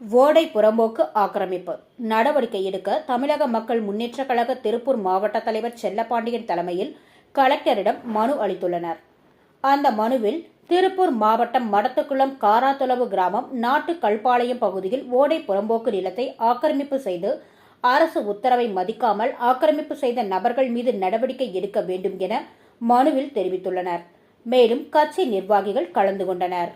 ஓடை புறம்போக்கு ஆக்கிரமிப்பு. நடவடிக்கை எடுக்க தமிழக மக்கள் முன்னேற்ற கழக திருப்பூர் மாவட்ட தலைவர் செல்லப்பாண்டியன் தலைமையில் கலெக்டரிடம் மனு அளித்துள்ளனர். அந்த மனுவில் திருப்பூர் மாவட்டம் மடத்துக்குளம் காராத்துளவு கிராமம் நாட்டு கல்பாளையம் பகுதியில் ஓடை புறம்போக்கு நிலத்தை ஆக்கிரமிப்பு செய்து அரசு உத்தரவை மதிக்காமல் ஆக்கிரமிப்பு செய்த நபர்கள் மீது நடவடிக்கை எடுக்க வேண்டும் என மனுவில் தெரிவித்துள்ளனர். மேலும் கட்சி நிர்வாகிகள் கலந்து கொண்டனர்.